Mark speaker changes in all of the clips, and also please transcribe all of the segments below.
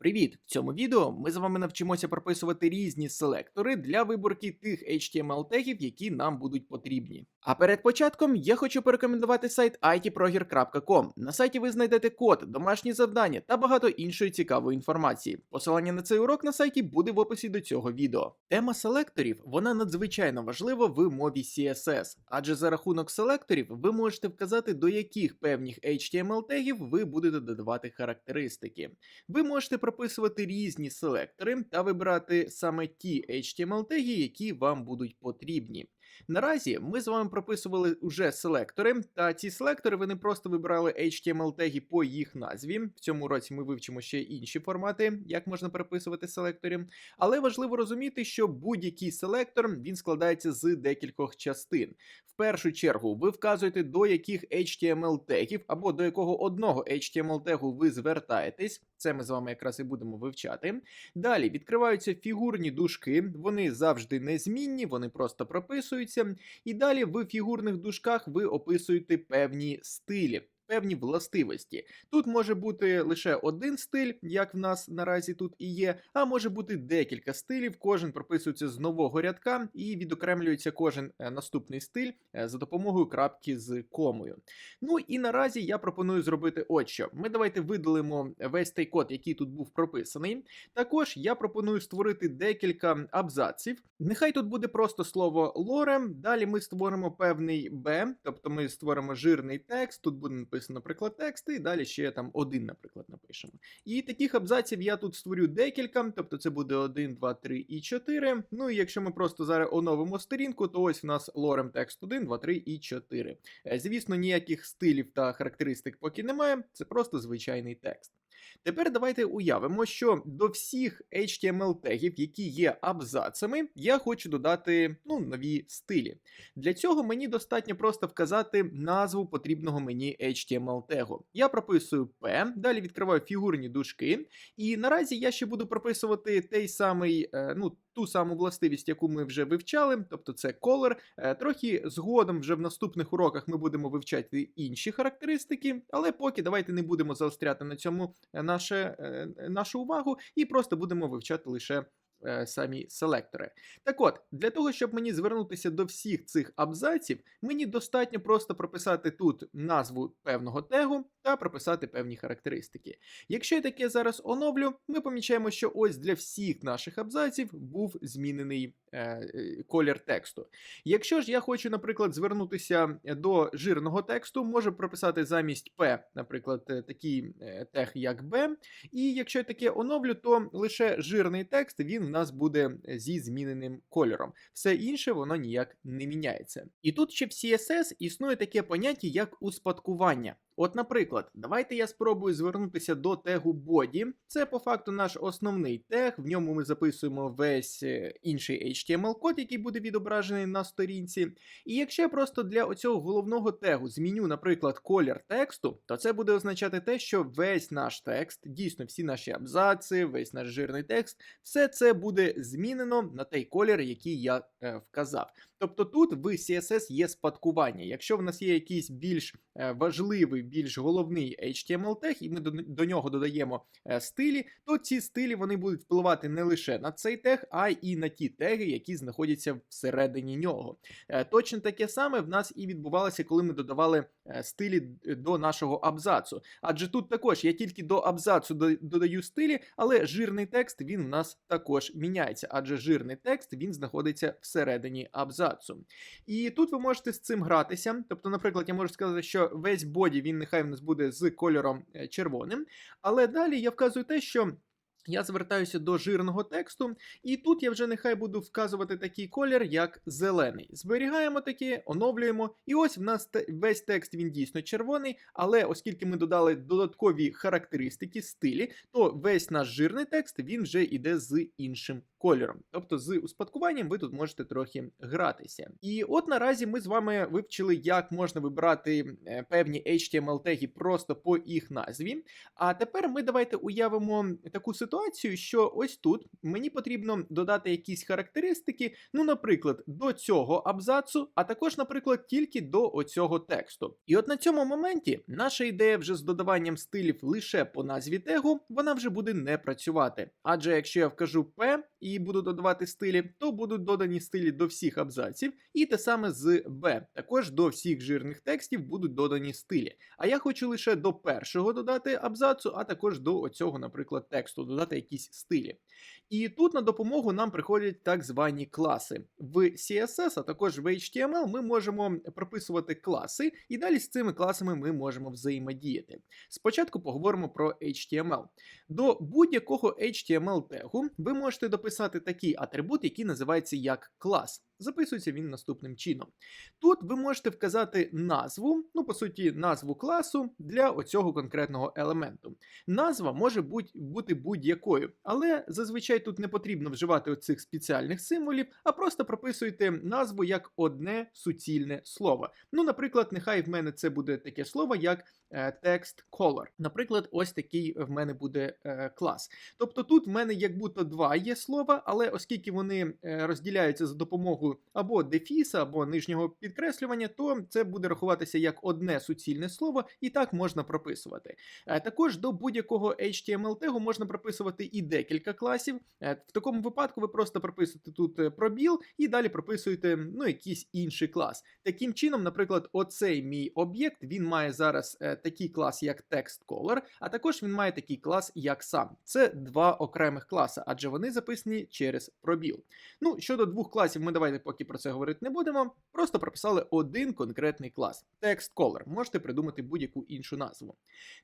Speaker 1: Привіт! В цьому відео ми з вами навчимося прописувати різні селектори для виборки тих HTML тегів, які нам будуть потрібні. А перед початком я хочу порекомендувати сайт itproger.com. На сайті ви знайдете код, домашні завдання та багато іншої цікавої інформації. Посилання на цей урок на сайті буде в описі до цього відео. Тема селекторів вона надзвичайно важлива в мові CSS, адже за рахунок селекторів ви можете вказати, до яких певних HTML тегів ви будете додавати характеристики. Ви можете прописувати різні селектори та вибирати саме ті HTML теги, які вам будуть потрібні. Наразі ми з вами прописували уже селектори, та ці селектори ви не просто вибирали HTML теги по їх назві. В цьому році ми вивчимо ще інші формати, як можна прописувати селектори. Але важливо розуміти, що будь-який селектор він складається з декількох частин. В першу чергу ви вказуєте, до яких HTML тегів або до якого одного HTML тегу ви звертаєтесь. Це ми з вами якраз і будемо вивчати. Далі відкриваються фігурні дужки, вони завжди незмінні, вони просто прописуються. І далі в фігурних дужках ви описуєте певні стилі. Певні властивості. Тут може бути лише один стиль, як в нас наразі тут і є, а може бути декілька стилів, кожен прописується з нового рядка і відокремлюється кожен е, наступний стиль е, за допомогою крапки з комою. Ну і наразі я пропоную зробити от що. Ми давайте видалимо весь той код, який тут був прописаний. Також я пропоную створити декілька абзаців. Нехай тут буде просто слово лоре. Далі ми створимо певний Б, тобто ми створимо жирний текст. Тут буде написано, наприклад, тексти, і далі ще там один, наприклад, напишемо. І таких абзаців я тут створю декілька, тобто це буде 1, 2, 3 і 4. Ну і якщо ми просто зараз оновимо сторінку, то ось в нас лорем текст 1, 2, 3 і 4. Е, Звісно, ніяких стилів та характеристик поки немає, це просто звичайний текст. Тепер давайте уявимо, що до всіх HTML тегів, які є абзацами, я хочу додати ну, нові стилі. Для цього мені достатньо просто вказати назву потрібного мені HTML тегу. Я прописую P, далі відкриваю фігурні дужки, і наразі я ще буду прописувати той самий, е, ну, ту саму властивість, яку ми вже вивчали, тобто це color. Е, Трохи згодом вже в наступних уроках ми будемо вивчати інші характеристики, але поки давайте не будемо заостряти на цьому е, наше, е, нашу увагу і просто будемо вивчати лише. Е, Самі селектори. Так от, для того, щоб мені звернутися до всіх цих абзаців, мені достатньо просто прописати тут назву певного тегу та прописати певні характеристики. Якщо я таке зараз оновлю, ми помічаємо, що ось для всіх наших абзаців був змінений е, е, колір тексту. Якщо ж я хочу, наприклад, звернутися до жирного тексту, можу прописати замість P, наприклад, е, такий тег як B. І якщо я таке оновлю, то лише жирний текст він нас буде зі зміненим кольором. Все інше воно ніяк не міняється. І тут ще в CSS існує таке поняття як успадкування. От, наприклад, давайте я спробую звернутися до тегу body. Це по факту наш основний тег. В ньому ми записуємо весь е, інший HTML-код, який буде відображений на сторінці. І якщо я просто для оцього головного тегу зміню, наприклад, колір тексту, то це буде означати те, що весь наш текст, дійсно всі наші абзаци, весь наш жирний текст, все це буде змінено на той колір, який я е, вказав. Тобто тут в CSS є спадкування. Якщо в нас є якийсь більш е, важливий, більш головний HTML тег, і ми до, до нього додаємо е, стилі, то ці стилі вони будуть впливати не лише на цей тег, а й на ті теги, які знаходяться всередині нього. Е, Точно таке саме в нас і відбувалося, коли ми додавали е, стилі до нашого абзацу. Адже тут також я тільки до абзацу до- додаю стилі, але жирний текст він в нас також міняється, адже жирний текст він знаходиться всередині абзацу. І тут ви можете з цим гратися. Тобто, наприклад, я можу сказати, що весь боді він нехай в нас буде з кольором е, червоним. Але далі я вказую те, що. Я звертаюся до жирного тексту, і тут я вже нехай буду вказувати такий колір, як зелений. Зберігаємо таке, оновлюємо. І ось в нас весь текст він дійсно червоний, але оскільки ми додали додаткові характеристики, стилі, то весь наш жирний текст він вже йде з іншим кольором. Тобто з успадкуванням ви тут можете трохи гратися. І от наразі ми з вами вивчили, як можна вибирати е, певні HTML теги просто по їх назві. А тепер ми давайте уявимо таку ситуацію ситуацію, що ось тут мені потрібно додати якісь характеристики, ну, наприклад, до цього абзацу, а також, наприклад, тільки до оцього тексту. І от на цьому моменті наша ідея вже з додаванням стилів лише по назві тегу, вона вже буде не працювати. Адже якщо я вкажу P і буду додавати стилі, то будуть додані стилі до всіх абзаців, і те саме з B. Також до всіх жирних текстів будуть додані стилі. А я хочу лише до першого додати абзацу, а також до оцього, наприклад, тексту, додати якісь стилі. І тут на допомогу нам приходять так звані класи. В CSS, а також в HTML ми можемо прописувати класи, і далі з цими класами ми можемо взаємодіяти. Спочатку поговоримо про HTML. До будь-якого HTML тегу ви можете дописати такий атрибут, який називається як клас. Записується він наступним чином. Тут ви можете вказати назву, ну по суті, назву класу для оцього конкретного елементу. Назва може бути будь-якою, але зазвичай тут не потрібно вживати оцих спеціальних символів, а просто прописуєте назву як одне суцільне слово. Ну, наприклад, нехай в мене це буде таке слово, як е, text color. Наприклад, ось такий в мене буде е, клас. Тобто тут в мене як будто два є слова, але оскільки вони е, розділяються за допомогою або дефіса, або нижнього підкреслювання, то це буде рахуватися як одне суцільне слово, і так можна прописувати. Е, Також до будь-якого HTML тегу можна прописувати і декілька класів. Е, В такому випадку ви просто прописуєте тут е, пробіл і далі прописуєте ну, якийсь інший клас. Таким чином, наприклад, оцей мій об'єкт він має зараз такий клас, як TextColor, а також він має такий клас, як сам. Це два окремих класи, адже вони записані через пробіл. Ну, щодо двох класів, ми давайте поки про це говорити не будемо. Просто прописали один конкретний клас TextColor. Можете придумати будь-яку іншу назву.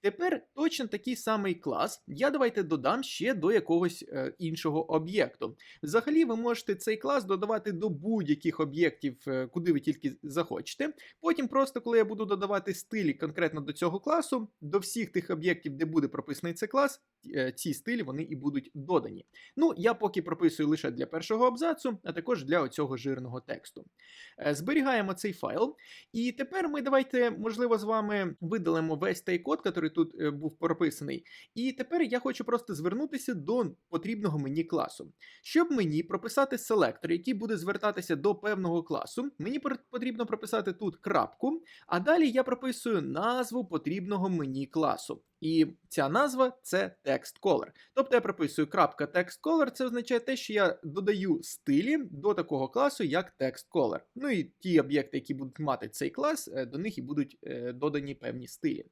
Speaker 1: Тепер точно такий самий клас. Я давайте додам ще до якогось е, іншого об'єкту. Взагалі, ви можете цей клас додавати до будь-яких об'єктів, е, куди ви тільки захочете. Потім, просто коли я буду додавати стилі конкретно до цього класу, до всіх тих об'єктів, де буде прописаний цей клас, е, ці стилі вони і будуть додані. Ну, я поки прописую лише для першого абзацу, а також для оцього жирного тексту. Е, Зберігаємо цей файл. І тепер ми давайте, можливо, з вами видалимо весь той код, який тут е, був прописаний. І тепер я хочу просто звернутися до потрібного мені класу. Щоб мені прописати селектор, який буде звертатися до певного класу, мені потрібно прописати тут крапку, а далі я прописую назву потрібного мені класу. І ця назва це TextColor. Тобто я прописую крапка TextColor, це означає те, що я додаю стилі до такого класу, як TextColor. Ну і ті об'єкти, які будуть мати цей клас, е, до них і будуть е, додані певні стилі.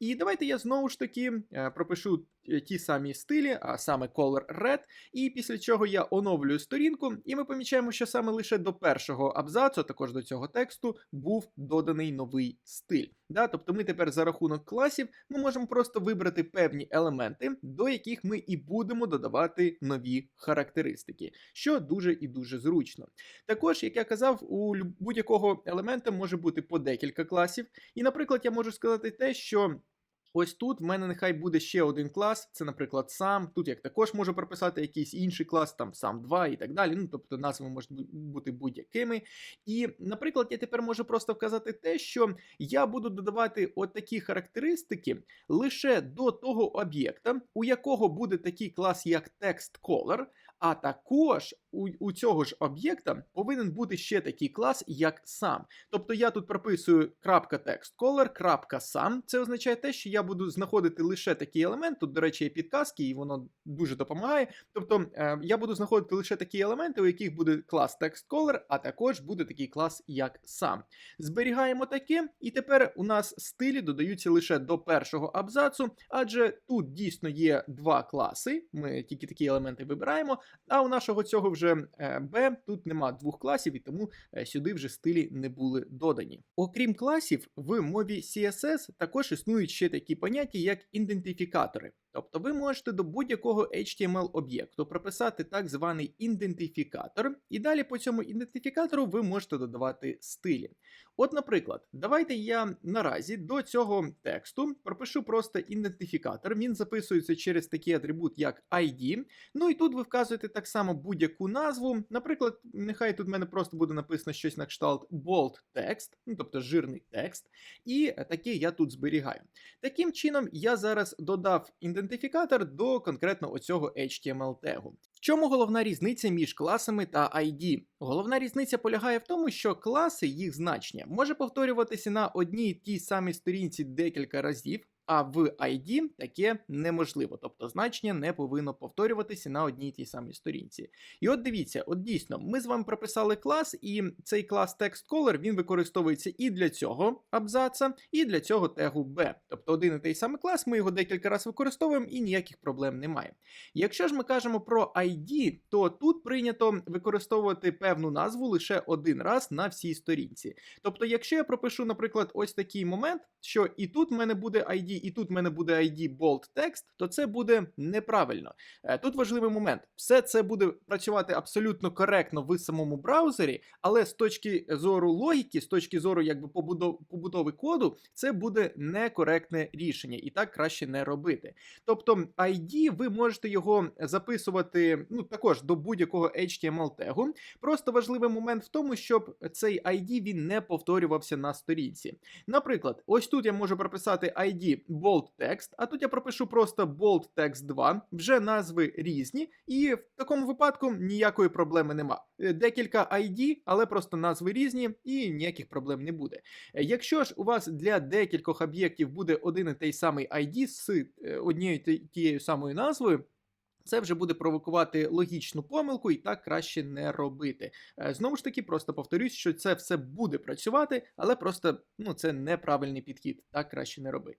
Speaker 1: І давайте я знову ж таки е, пропишу ті самі стилі, а саме Color Red, і після чого я оновлюю сторінку, і ми помічаємо, що саме лише до першого абзацу, також до цього тексту, був доданий новий стиль. Да? Тобто ми тепер за рахунок класів ми можемо просто вибрати певні елементи, до яких ми і будемо додавати нові характеристики, що дуже і дуже зручно. Також, як я казав, у будь-якого елемента може бути по декілька класів. І, наприклад, я можу сказати те, що. Ось тут в мене нехай буде ще один клас, це, наприклад, сам. Тут я також можу прописати якийсь інший клас, там сам 2 і так далі. Ну, тобто назви можуть бути будь-якими. І, наприклад, я тепер можу просто вказати те, що я буду додавати от такі характеристики лише до того об'єкта, у якого буде такий клас, як TextColor, а також у, у цього ж об'єкта повинен бути ще такий клас, як сам. Тобто я тут прописую .textcolor, .сам. Це означає те, що я буду знаходити лише такий елемент. Тут, до речі, є підказки, і воно дуже допомагає. Тобто е, я буду знаходити лише такі елементи, у яких буде клас TextColor, а також буде такий клас, як сам. Зберігаємо таке, і тепер у нас стилі додаються лише до першого абзацу, адже тут дійсно є два класи. Ми тільки такі елементи вибираємо. А у нашого цього вже е, B тут нема двох класів, і тому е, сюди вже стилі не були додані. Окрім класів, в мові CSS також існують ще такі поняття, як ідентифікатори. Тобто ви можете до будь-якого HTML об'єкту прописати так званий ідентифікатор, і далі по цьому ідентифікатору ви можете додавати стилі. От, наприклад, давайте я наразі до цього тексту пропишу просто ідентифікатор. Він записується через такий атрибут, як ID. Ну і тут ви вказуєте так само будь-яку назву. Наприклад, нехай тут в мене просто буде написано щось на кшталт bold text, ну тобто жирний текст. І таке я тут зберігаю. Таким чином, я зараз додав ідентифікатор ідентифікатор до конкретно оцього HTML тегу. В чому головна різниця між класами та ID? Головна різниця полягає в тому, що класи їх значення може повторюватися на одній тій самій сторінці декілька разів. А в ID таке неможливо, тобто значення не повинно повторюватися на одній тій самій сторінці. І от дивіться, от дійсно, ми з вами прописали клас, і цей клас TextColor він використовується і для цього абзаца, і для цього тегу B. Тобто один і той самий клас, ми його декілька разів використовуємо і ніяких проблем немає. Якщо ж ми кажемо про ID, то тут прийнято використовувати певну назву лише один раз на всій сторінці. Тобто, якщо я пропишу, наприклад, ось такий момент, що і тут в мене буде ID, і тут в мене буде ID bold text, то це буде неправильно. Е, Тут важливий момент: все це буде працювати абсолютно коректно в самому браузері, але з точки зору логіки, з точки зору якби побудов- побудови коду, це буде некоректне рішення, і так краще не робити. Тобто, ID ви можете його записувати ну також до будь-якого HTML тегу. Просто важливий момент в тому, щоб цей ID він не повторювався на сторінці. Наприклад, ось тут я можу прописати ID bold text, а тут я пропишу просто bold text 2, вже назви різні, і в такому випадку ніякої проблеми нема. Е, Декілька ID, але просто назви різні, і ніяких проблем не буде. Е, Якщо ж у вас для декількох об'єктів буде один і той самий ID з е, однією тією самою назвою. Це вже буде провокувати логічну помилку, і так краще не робити. Знову ж таки, просто повторюсь, що це все буде працювати, але просто ну, це неправильний підхід, так краще не робити.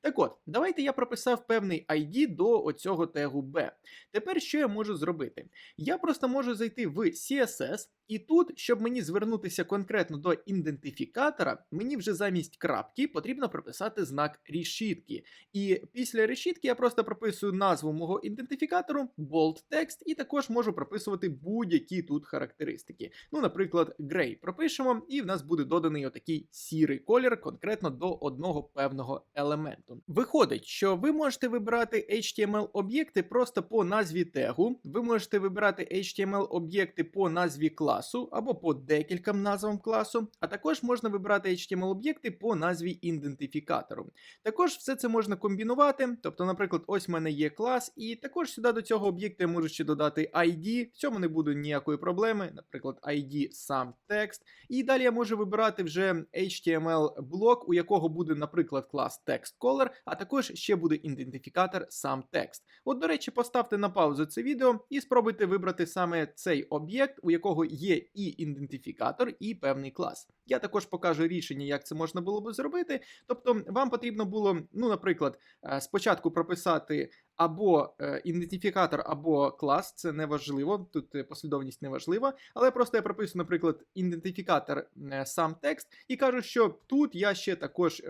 Speaker 1: Так от, давайте я прописав певний ID до оцього тегу B. Тепер що я можу зробити? Я просто можу зайти в CSS, і тут, щоб мені звернутися конкретно до ідентифікатора, мені вже замість крапки потрібно прописати знак решітки. І після решітки я просто прописую назву мого ідентифікатору, bold text, і також можу прописувати будь-які тут характеристики. Ну, наприклад, gray пропишемо, і в нас буде доданий отакий сірий колір конкретно до одного певного елементу. Виходить, що ви можете вибирати HTML-об'єкти просто по назві тегу, ви можете вибирати HTML-об'єкти по назві класу або по декільком назвам класу, а також можна вибирати HTML-об'єкти по назві ідентифікатору. Також все це можна комбінувати. Тобто, наприклад, ось в мене є клас, і також сюди до цього об'єкта я можу ще додати ID. В цьому не буде ніякої проблеми. Наприклад, ID сам текст. І далі я можу вибирати вже HTML-блок, у якого буде, наприклад, клас TextColor, а також ще буде ідентифікатор сам текст. От, до речі, поставте на паузу це відео і спробуйте вибрати саме цей об'єкт, у якого є і ідентифікатор, і певний клас. Я також покажу рішення, як це можна було би зробити. Тобто, вам потрібно було, ну, наприклад, е, спочатку прописати або е, ідентифікатор, або клас, це не важливо, тут е, послідовність не важлива, але просто я прописую, наприклад, ідентифікатор е, сам текст і кажу, що тут я ще також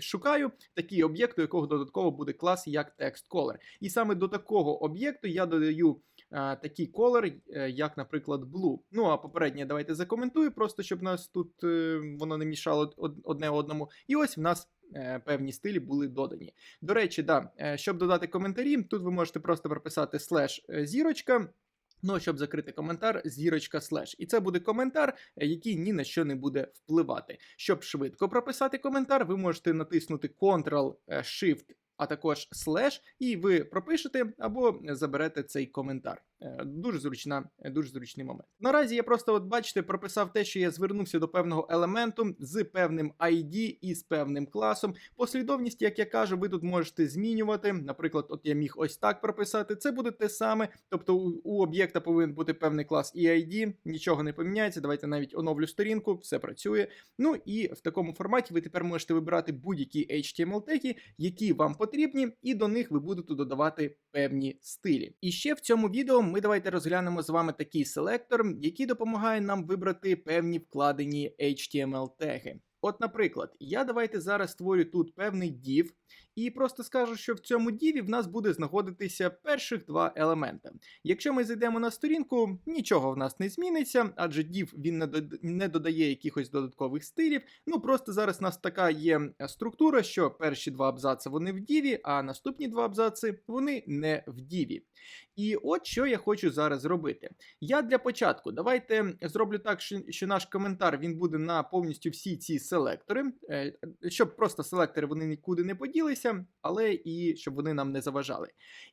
Speaker 1: шукаю такий об'єкт, у якого додатково буде клас як TextColor. І саме до такого об'єкту я додаю. Такий колор, е, як, наприклад, Blue. Ну а попереднє давайте закоментую, просто щоб нас тут е, воно не мішало одне одному. І ось в нас е, певні стилі були додані. До речі, да, щоб додати коментарі, тут ви можете просто прописати слеш зірочка. Ну, щоб закрити коментар, зірочка слеш. І це буде коментар, який ні на що не буде впливати. Щоб швидко прописати коментар, ви можете натиснути Ctrl-Shift, а також слеш, і ви пропишете або заберете цей коментар. Е, Дуже зручна, е, дуже зручний момент. Наразі я просто, от бачите, прописав те, що я звернувся до певного елементу з певним ID і з певним класом. Послідовність, як я кажу, ви тут можете змінювати. Наприклад, от я міг ось так прописати. Це буде те саме. Тобто у, об'єкта повинен бути певний клас і ID, нічого не поміняється. Давайте навіть оновлю сторінку, все працює. Ну і в такому форматі ви тепер можете вибирати будь-які HTML теги, які вам потрібні, і до них ви будете додавати певні стилі. І ще в цьому відео ми давайте розглянемо з вами такий селектор, який допомагає нам вибрати певні вкладені HTML теги. От, наприклад, я давайте зараз створю тут певний div, і просто скажу, що в цьому діві в нас буде знаходитися перших два елемента. Якщо ми зайдемо на сторінку, нічого в нас не зміниться, адже div він не не додає якихось додаткових стилів. Ну просто зараз у нас така є структура, що перші два абзаци вони в діві, а наступні два абзаци вони не в діві. І от що я хочу зараз зробити. Я для початку давайте зроблю так, що, наш коментар він буде на повністю всі ці селектори, е, щоб просто селектори вони нікуди не поділися. але і щоб вони нам не заважали.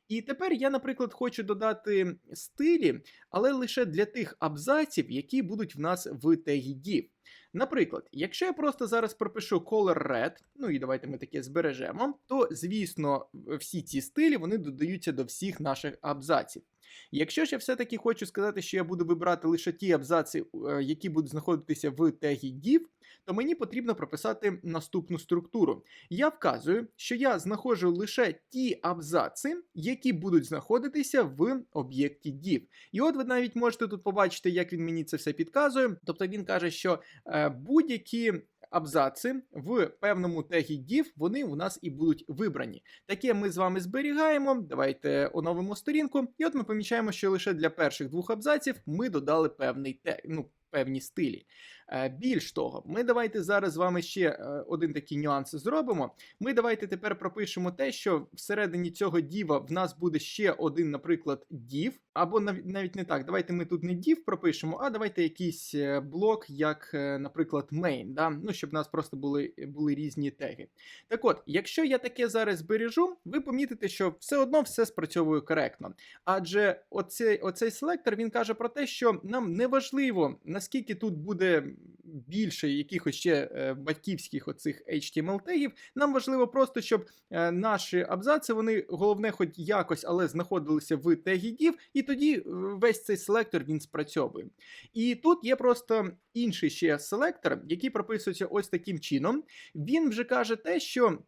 Speaker 1: І тепер я, наприклад, хочу додати стилі, але лише для тих абзаців, які будуть в нас в тегі div. Наприклад, якщо я просто зараз пропишу color red, ну і давайте ми таке збережемо, то звісно всі ці стилі вони додаються до всіх наших абзаців. Якщо ж я все-таки хочу сказати, що я буду вибирати лише ті абзаци, е, які будуть знаходитися в тегі div, то мені потрібно прописати наступну структуру. Я вказую, що я знаходжу лише ті абзаци, які будуть знаходитися в об'єкті div. І от ви навіть можете тут побачити, як він мені це все підказує. Тобто він каже, що е, будь-які. Абзаци в певному тегі div, вони у нас і будуть вибрані. Таке ми з вами зберігаємо. Давайте оновимо сторінку. І от ми помічаємо, що лише для перших двох абзаців ми додали певний тег, ну, певні стилі. Е, Більш того, ми давайте зараз з вами ще е, один такий нюанс зробимо. Ми давайте тепер пропишемо те, що всередині цього діва в нас буде ще один, наприклад, div, або навіть не так. Давайте ми тут не div пропишемо, а давайте якийсь е, блок, як, наприклад, main, да? ну, щоб в нас просто були, були різні теги. Так от, якщо я таке зараз збережу, ви помітите, що все одно все спрацьовує коректно. Адже оцей, оцей селектор він каже про те, що нам не важливо, наскільки тут буде більше якихось ще е, батьківських оцих HTML тегів. Нам важливо просто, щоб е, наші абзаци, вони головне, хоч якось, але знаходилися в тегі div, і тоді е, весь цей селектор він спрацьовує. І тут є просто інший ще селектор, який прописується ось таким чином. Він вже каже те, що.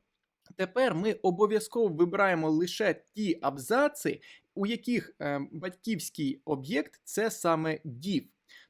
Speaker 1: Тепер ми обов'язково вибираємо лише ті абзаци, у яких е, батьківський об'єкт це саме div.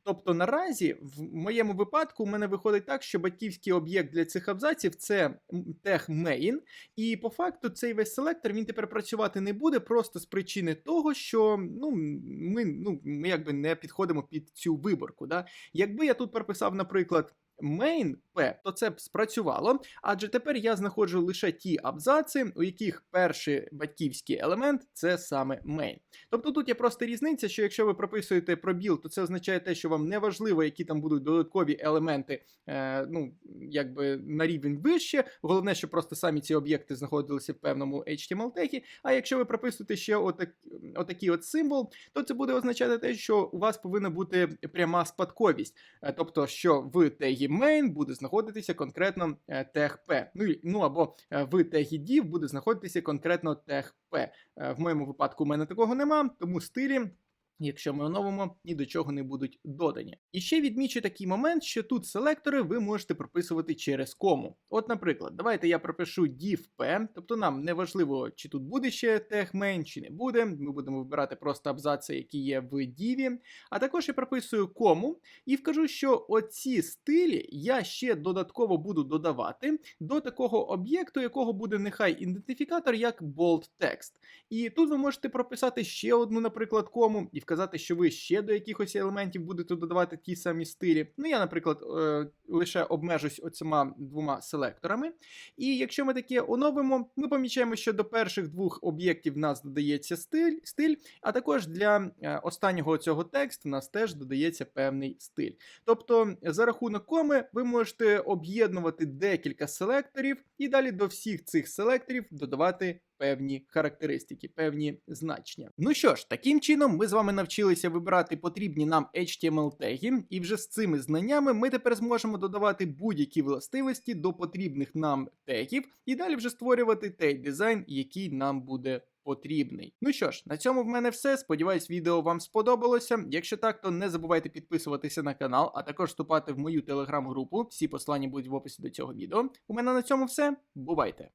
Speaker 1: Тобто наразі, в моєму випадку, у мене виходить так, що батьківський об'єкт для цих абзаців це тег main, і по факту цей весь селектор він тепер працювати не буде, просто з причини того, що ну, ми ну, ми якби не підходимо під цю виборку. Да? Якби я тут прописав, наприклад. Main P, то це б спрацювало, адже тепер я знаходжу лише ті абзаци, у яких перший батьківський елемент це саме main. Тобто тут є просто різниця, що якщо ви прописуєте пробіл, то це означає те, що вам не важливо, які там будуть додаткові елементи, е, ну якби на рівень вище. Головне, щоб просто самі ці об'єкти знаходилися в певному HTML тегі. А якщо ви прописуєте ще отак, отакий от символ, то це буде означати те, що у вас повинна бути пряма спадковість, Е, тобто, що в тегі main буде знаходитися конкретно е, тег Ну, ну або е, в тегі буде знаходитися конкретно тег P. Е, В моєму випадку у мене такого нема, тому стилі. Якщо ми оновимо, ні до чого не будуть додані. І ще відмічу такий момент, що тут селектори ви можете прописувати через кому. От, наприклад, давайте я пропишу div p, тобто нам не важливо, чи тут буде ще main, чи не буде. Ми будемо вибирати просто абзаци, які є в div. А також я прописую кому і вкажу, що оці стилі я ще додатково буду додавати до такого об'єкту, якого буде нехай ідентифікатор як bold text. І тут ви можете прописати ще одну, наприклад, кому, і вказати, що ви ще до якихось елементів будете додавати ті самі стилі. Ну, я, наприклад, е, лише обмежусь оцима двома селекторами. І якщо ми таке оновимо, ми помічаємо, що до перших двох об'єктів в нас додається стиль, стиль, а також для е, останнього цього тексту в нас теж додається певний стиль. Тобто, за рахунок коми, ви можете об'єднувати декілька селекторів і далі до всіх цих селекторів додавати певні характеристики, певні значення. Ну що ж, таким чином ми з вами навчилися вибирати потрібні нам HTML теги, і вже з цими знаннями ми тепер зможемо додавати будь-які властивості до потрібних нам тегів, і далі вже створювати той дизайн, який нам буде. Потрібний. Ну що ж, на цьому в мене все. Сподіваюсь, відео вам сподобалося. Якщо так, то не забувайте підписуватися на канал, а також вступати в мою телеграм-групу. Всі послання будуть в описі до цього відео. У мене на цьому все. Бувайте!